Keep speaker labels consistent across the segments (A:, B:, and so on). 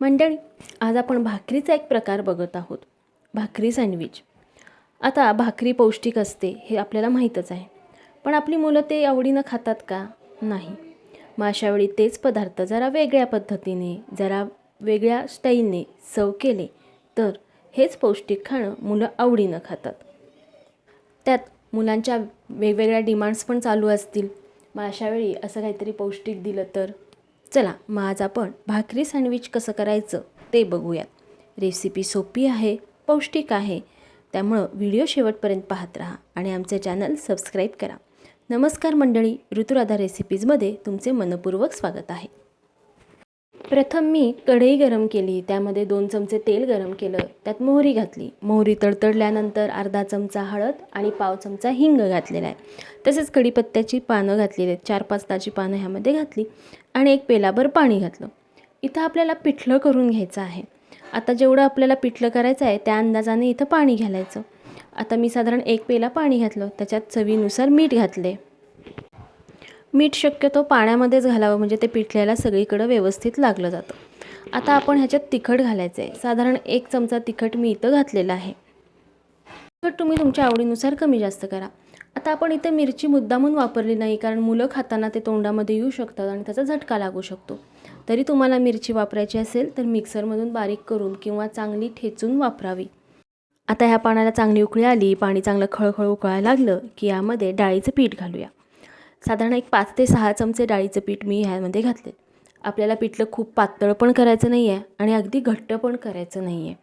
A: मंडळी आज आपण भाकरीचा एक प्रकार बघत आहोत. भाकरी सँडविच. आता भाकरी पौष्टिक असते हे आपल्याला माहीतच आहे. पण आपली मुलं ते आवडीनं खातात का? नाही. मग अशावेळी तेच पदार्थ जरा वेगळ्या पद्धतीने जरा वेगळ्या स्टाईलने सव केले तर हेच पौष्टिक खाणं मुलं आवडीनं खातात. त्यात मुलांच्या वेगवेगळ्या डिमांड्स पण चालू असतील. मग अशावेळी असं काहीतरी पौष्टिक दिलं तर? चला मग आज आपण भाकरी सँडविच कसं करायचं ते बघूयात. रेसिपी सोपी आहे पौष्टिक आहे त्यामुळं व्हिडिओ शेवटपर्यंत पाहत राहा आणि आमचे चॅनल सबस्क्राईब करा. नमस्कार मंडळी ऋतुराधा रेसिपीजमध्ये तुमचे मनपूर्वक स्वागत आहे. प्रथम मी कढई गरम केली त्यामध्ये दोन चमचे तेल गरम केलं त्यात मोहरी घातली. मोहरी तडतडल्यानंतर अर्धा चमचा हळद आणि पाव चमचा हिंग घातलेला आहे. तसेच कढीपत्त्याची पानं घातलेली आहेत. चार पाच ताची पानं ह्यामध्ये घातली आणि एक पेलाभर पाणी घातलं. इथं आपल्याला पिठलं करून घ्यायचं आहे. आता जेवढं आपल्याला पिठलं करायचं आहे त्या अंदाजाने इथं पाणी घालायचं. आता मी साधारण एक पेला पाणी घातलं. त्याच्यात चवीनुसार मीठ घातले मीठ शक्यतो पाण्यामध्येच घालावं म्हणजे ते पिठल्याला सगळीकडं व्यवस्थित लागलं जातं. आता आपण ह्याच्यात तिखट घालायचं आहे साधारण एक चमचा तिखट मी इथं घातलेलं आहे. तिखट तुम्ही तुमच्या आवडीनुसार कमी जास्त करा. आता आपण इथं मिरची मुद्दामून वापरली नाही कारण मुलं खाताना ते तोंडामध्ये येऊ शकतात आणि त्याचा झटका लागू शकतो. तरी तुम्हाला मिरची वापरायची असेल तर मिक्सरमधून बारीक करून किंवा चांगली ठेचून वापरावी. आता ह्या पाण्याला चांगली उकळी आली पाणी चांगलं खळखळ उकळायला लागलं की यामध्ये डाळीचं पीठ घालूया. साधारण एक पाच ते सहा चमचे डाळीचं पीठ मी ह्यामध्ये घातले. आपल्याला पिठलं खूप पातळ पण करायचं नाही आहे आणि अगदी घट्ट पण करायचं नाही आहे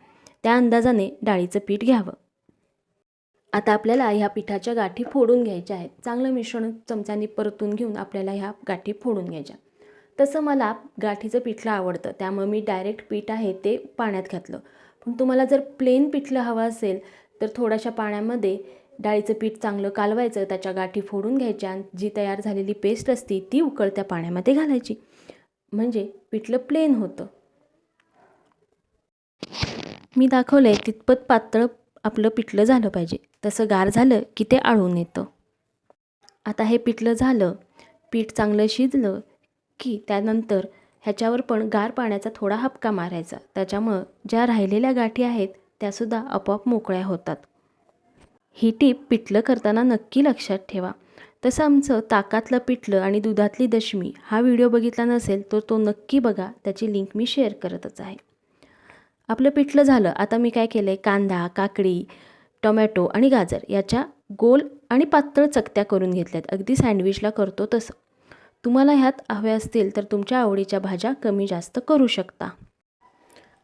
A: त्या अंदाजाने डाळीचं पीठ घ्यावं. आता आपल्याला ह्या पिठाच्या गाठी फोडून घ्यायच्या आहेत. चांगलं मिश्रण चमच्यानी परतून घेऊन आपल्याला ह्या गाठी फोडून घ्यायच्या. तसं मला गाठीचं पिठलं आवडतं. त्यामुळे मी डायरेक्ट पीठ आहे ते पाण्यात घातलं. पण तुम्हाला जर प्लेन पिठलं हवं असेल तर थोड्याशा पाण्यामध्ये डाळीचं पीठ चांगलं कालवायचं त्याच्या गाठी फोडून घ्यायच्या आणि जी तयार झालेली पेस्ट असती ती उकळत्या पाण्यामध्ये घालायची. म्हणजे पिठलं प्लेन होतं. मी दाखवलं आहे तितपत पातळ आपलं पिठलं झालं पाहिजे. तसं गार झालं की ते आळून येतं. आता हे पिठलं झालं पीठ चांगलं शिजलं की त्यानंतर ह्याच्यावर पण गार पाण्याचा थोडा हपका मारायचा. त्याच्यामुळं ज्या राहिलेल्या गाठी आहेत त्यासुद्धा आपोआप मोकळ्या होतात. ही टीप पिठलं करताना नक्की लक्षात ठेवा. तसं आमचं ताकातलं पिठलं आणि दुधातली दशमी हा व्हिडिओ बघितला नसेल तर तो नक्की बघा त्याची लिंक मी शेअर करतच आहे. आपलं पिठलं झालं आता मी काय केलं आहे कांदा काकडी टोमॅटो आणि गाजर याच्या गोल आणि पातळ चकत्या करून घेतल्यात. अगदी सँडविचला करतो तसं. तुम्हाला ह्यात हव्या असतील तर तुमच्या आवडीच्या भाज्या कमी जास्त करू शकता.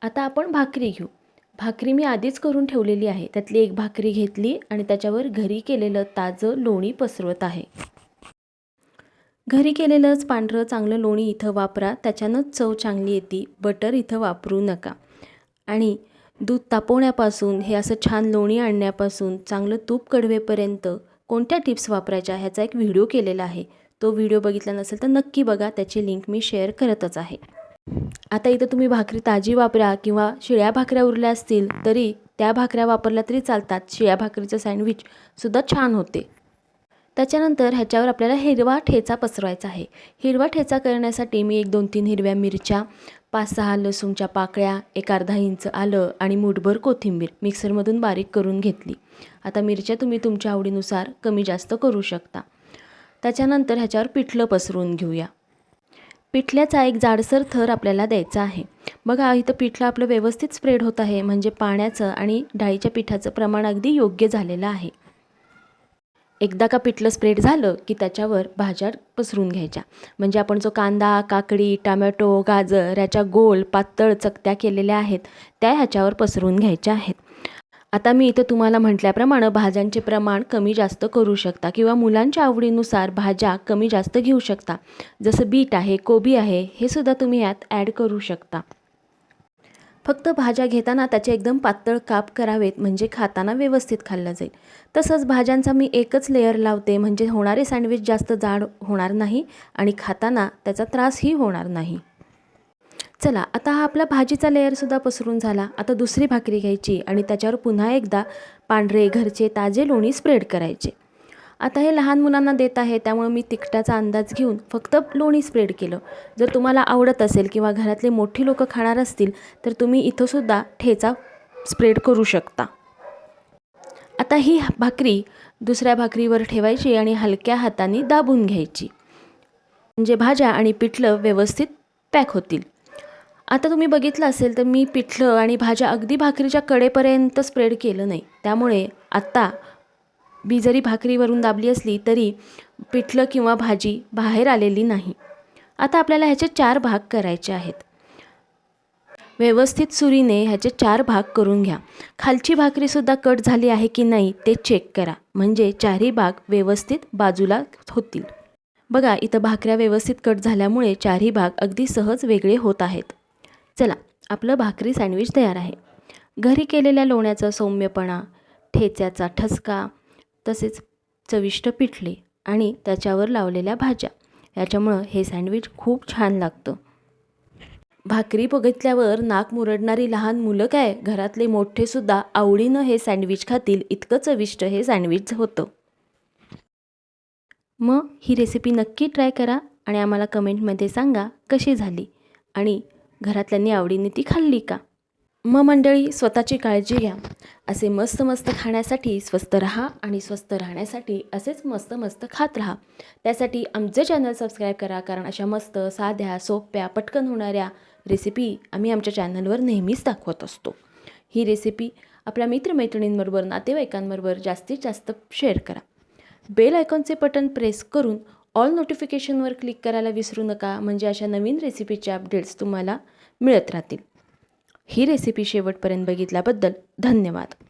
A: आता आपण भाकरी घेऊ. भाकरी मी आधीच करून ठेवलेली आहे. त्यातली एक भाकरी घेतली आणि त्याच्यावर घरी केलेलं ताजं लोणी पसरवत आहे. घरी केलेलंच पांढरं चांगलं लोणी इथं वापरा. त्याच्यानंच चव चांगली येते. बटर इथं वापरू नका. आणि दूध तापवण्यापासून हे असं छान लोणी आणण्यापासून चांगलं तूप कडवेपर्यंत कोणत्या टिप्स वापरायच्या ह्याचा एक व्हिडिओ केलेला आहे. तो व्हिडिओ बघितला नसेल तर नक्की बघा. त्याची लिंक मी शेअर करतच आहे. आता इथं तुम्ही भाकरी ताजी वापरा किंवा शिळ्या भाकऱ्या उरल्या असतील तरी त्या भाकऱ्या वापरल्या तरी चालतात. शिळ्या भाकरीचं सँडविचसुद्धा छान होते. त्याच्यानंतर ह्याच्यावर आपल्याला हिरवा ठेचा पसरवायचा आहे. हिरवा ठेचा करण्यासाठी मी एक दोन तीन हिरव्या मिरच्या पाच सहा लसूणच्या पाकळ्या एक अर्धा इंच आलं आणि मुठभर कोथिंबीर मिक्सरमधून बारीक करून घेतली. आता मिरच्या तुम्ही तुमच्या आवडीनुसार कमी जास्त करू शकता. त्याच्यानंतर ह्याच्यावर पिठलं पसरवून घेऊया. पिठल्याचा एक जाडसर थर आपल्याला द्यायचा आहे. बघा इथं पिठलं आपलं व्यवस्थित स्प्रेड होत आहे म्हणजे पाण्याचं आणि डाळीच्या पिठाचं प्रमाण अगदी योग्य झालेलं आहे. एकदा का पिठलं स्प्रेड झालं की त्याच्यावर भाज्या पसरून घ्यायच्या. म्हणजे आपण जो कांदा काकडी टमॅटो गाजर याच्या गोल पातळ चकत्या केलेल्या आहेत त्या ह्याच्यावर पसरून घ्यायच्या आहेत. आता मी इथं तुम्हाला म्हटल्याप्रमाणे भाज्यांचे प्रमाण कमी जास्त करू शकता किंवा मुलांच्या आवडीनुसार भाज्या कमी जास्त घेऊ शकता. जसं बीट आहे कोबी आहे हे सुद्धा तुम्ही यात ॲड करू शकता. फक्त भाज्या घेताना त्याचे एकदम पातळ काप करावेत म्हणजे खाताना व्यवस्थित खाल्लं जाईल. तसंच भाज्यांचा मी एकच लेअर लावते म्हणजे होणारे सँडविच जास्त जाड होणार नाही आणि खाताना त्याचा त्रासही होणार नाही. चला आता हा आपला भाजीचा लेअरसुद्धा पसरून झाला. आता दुसरी भाकरी घ्यायची आणि त्याच्यावर पुन्हा एकदा पांढरे घरचे ताजे लोणी स्प्रेड करायचे. आता हे लहान मुलांना देत आहे त्यामुळे मी तिखटाचा अंदाज घेऊन फक्त लोणी स्प्रेड केलं. जर तुम्हाला आवडत असेल किंवा घरातले मोठी लोकं खाणार असतील तर तुम्ही इथंसुद्धा ठेचा स्प्रेड करू शकता. आता ही भाकरी दुसऱ्या भाकरीवर ठेवायची आणि हलक्या हाताने दाबून घ्यायची. म्हणजे भाज्या आणि पिठलं व्यवस्थित पॅक होतील. आता तुम्ही बघितलं असेल तर मी पिठलं आणि भाज्या अगदी भाकरीच्या कडेपर्यंत स्प्रेड केलं नाही. त्यामुळे आत्ता मी जरी भाकरीवरून दाबली असली तरी पिठलं किंवा भाजी बाहेर आलेली नाही. आता आपल्याला ह्याचे चार भाग करायचे आहेत. व्यवस्थित सुरीने ह्याचे चार भाग करून घ्या. खालची भाकरीसुद्धा कट झाली आहे की नाही ते चेक करा. म्हणजे चारही भाग व्यवस्थित बाजूला होतील. बघा इथं भाकऱ्या व्यवस्थित कट झाल्यामुळे चारही भाग अगदी सहज वेगळे होत आहेत. चला आपलं भाकरी सँडविच तयार आहे. घरी केलेल्या लोण्याचा सौम्यपणा ठेच्याचा ठसका तसेच चविष्ट पिठले आणि त्याच्यावर लावलेल्या भाज्या याच्यामुळं हे सँडविच खूप छान लागतं. भाकरी बघितल्यावर नाक मुरडणारी लहान मुलं काय घरातले मोठेसुद्धा आवडीनं हे सँडविच खातील इतकं चविष्ट हे सँडविच होतं. मग ही रेसिपी नक्की ट्राय करा आणि आम्हाला कमेंटमध्ये सांगा कशी झाली आणि घरातल्यांनी आवडीने ती खाल्ली का? मग मंडळी स्वतःची काळजी घ्या. असे मस्त मस्त खाण्यासाठी स्वस्त राहा आणि स्वस्त राहण्यासाठी असेच मस्त मस्त खात राहा. त्यासाठी आमचे चॅनल सबस्क्राईब करा कारण अशा मस्त साध्या सोप्या पटकन होणाऱ्या रेसिपी आम्ही आमच्या चॅनलवर नेहमीच दाखवत असतो. ही रेसिपी आपल्या मित्रमैत्रिणींबरोबर नातेवाईकांबरोबर जास्तीत जास्त शेअर करा. बेल आयकॉनचे बटन प्रेस करून ऑल नोटिफिकेशनवर क्लिक करायला विसरू नका. म्हणजे अशा नवीन रेसिपीचे अपडेट्स तुम्हाला मिळत राहतील. ही रेसिपी शेवटपर्यंत बघितल्याबद्दल धन्यवाद.